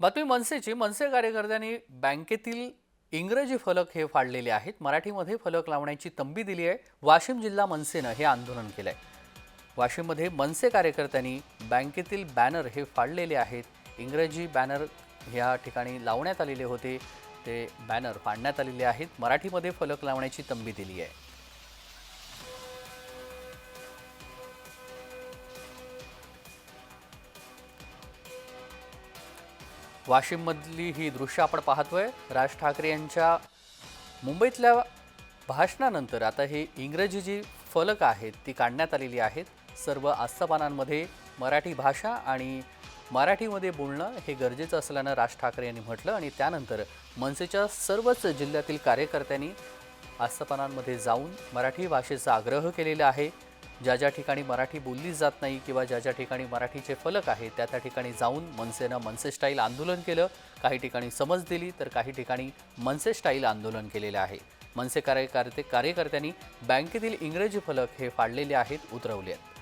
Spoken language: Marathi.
बातमी मनसेची मनसे कार्यकर्त्यांनी बँकेतील इंग्रजी फलक हे फाडलेले आहेत. मराठीमध्ये फलक लावण्याची तंबी दिली आहे. वाशिम जिल्हा मनसेनं हे आंदोलन केलं आहे वाशिममध्ये मनसे कार्यकर्त्यांनी बँकेतील बॅनर हे फाडलेले आहेत. इंग्रजी बॅनर ह्या ठिकाणी लावण्यात आलेले होते. ते बॅनर फाडण्यात आलेले आहेत. मराठीमध्ये फलक लावण्याची तंबी दिली आहे. वाशिममधली ही दृश्य आपण पाहतोय. राज ठाकरे यांच्या मुंबईतल्या भाषणानंतर आता ही इंग्रजी जी फलक आहेत ती काढण्यात आलेली आहेत. सर्व आस्थापनांमध्ये मराठी भाषा आणि मराठीमध्ये बोलणं हे गरजेचं असल्यानं राज ठाकरे यांनी म्हटलं आणि त्यानंतर मनसेच्या सर्वच जिल्ह्यातील कार्यकर्त्यांनी आस्थापनांमध्ये जाऊन मराठी भाषेचा आग्रह केलेला आहे. ज्या ज्या ठिकाणी मराठी बोलली जात नाही किंवा ज्या ज्या ठिकाणी मराठीचे फलक आहेत त्या त्या ठिकाणी जाऊन मनसेनं मनसे स्टाईल आंदोलन केलं काही ठिकाणी समज दिली तर काही ठिकाणी मनसे स्टाईल आंदोलन केलेलं आहे. मनसे कार्यकर्ते कार्यकर्त्यांनी बँकेतील इंग्रजी फलक हे फाडलेले आहेत उतरवले आहेत.